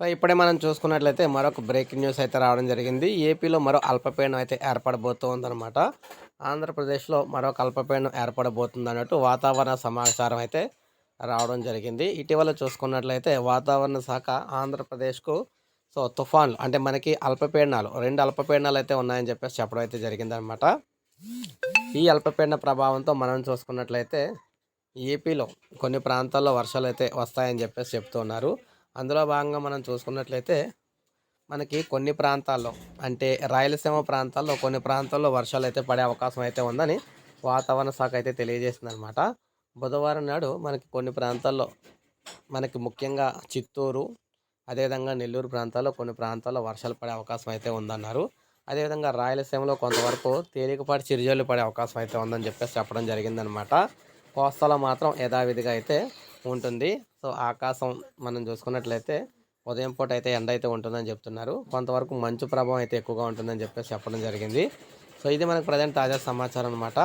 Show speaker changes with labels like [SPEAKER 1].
[SPEAKER 1] ఇప్పుడే మనం చూసుకున్నట్లయితే మరొక బ్రేకింగ్ న్యూస్ అయితే రావడం జరిగింది. ఏపీలో మరో అల్పపీడనం అయితే ఏర్పడబోతోందనమాట ఆంధ్రప్రదేశ్లో మరొక అల్పపీడనం ఏర్పడబోతుంది అన్నట్టు వాతావరణ సమాచారం అయితే రావడం జరిగింది. ఇటీవల చూసుకున్నట్లయితే వాతావరణ శాఖ ఆంధ్రప్రదేశ్కు సో తుఫాన్లు అంటే మనకి అల్పపీడనాలు రెండు అల్పపీడనాలు అయితే ఉన్నాయని చెప్పేసి చెప్పడం అయితే జరిగిందనమాట ఈ అల్పపీడన ప్రభావంతో మనం చూసుకున్నట్లయితే ఏపీలో కొన్ని ప్రాంతాల్లో వర్షాలు అయితే వస్తాయని చెప్పేసి చెప్తున్నారు. అందులో భాగంగా మనం చూసుకున్నట్లయితే మనకి కొన్ని ప్రాంతాల్లో అంటే రాయలసీమ ప్రాంతాల్లో కొన్ని ప్రాంతాల్లో వర్షాలు అయితే పడే అవకాశం అయితే ఉందని వాతావరణ శాఖ అయితే తెలియజేసింది అనమాట బుధవారం నాడు మనకి కొన్ని ప్రాంతాల్లో మనకి ముఖ్యంగా చిత్తూరు అదేవిధంగా నెల్లూరు ప్రాంతాల్లో కొన్ని ప్రాంతాల్లో వర్షాలు పడే అవకాశం అయితే ఉందన్నారు. అదేవిధంగా రాయలసీమలో కొంతవరకు తేలికపాటి చిరుజల్లు పడే అవకాశం అయితే ఉందని చెప్పేసి చెప్పడం జరిగిందనమాట కోస్తాలో మాత్రం యథావిధిగా అయితే ఉంటుంది. సో ఆకాశం మనం చూసుకున్నట్లయితే ఉదయం పూట అయితే ఎండ అయితే ఉంటుందని చెప్తున్నారు. కొంతవరకు మంచు ప్రభావం అయితే ఎక్కువగా ఉంటుందని చెప్పేసి చెప్పడం జరిగింది. సో ఇది మనకు ప్రజెంట్ తాజా సమాచారం అనమాట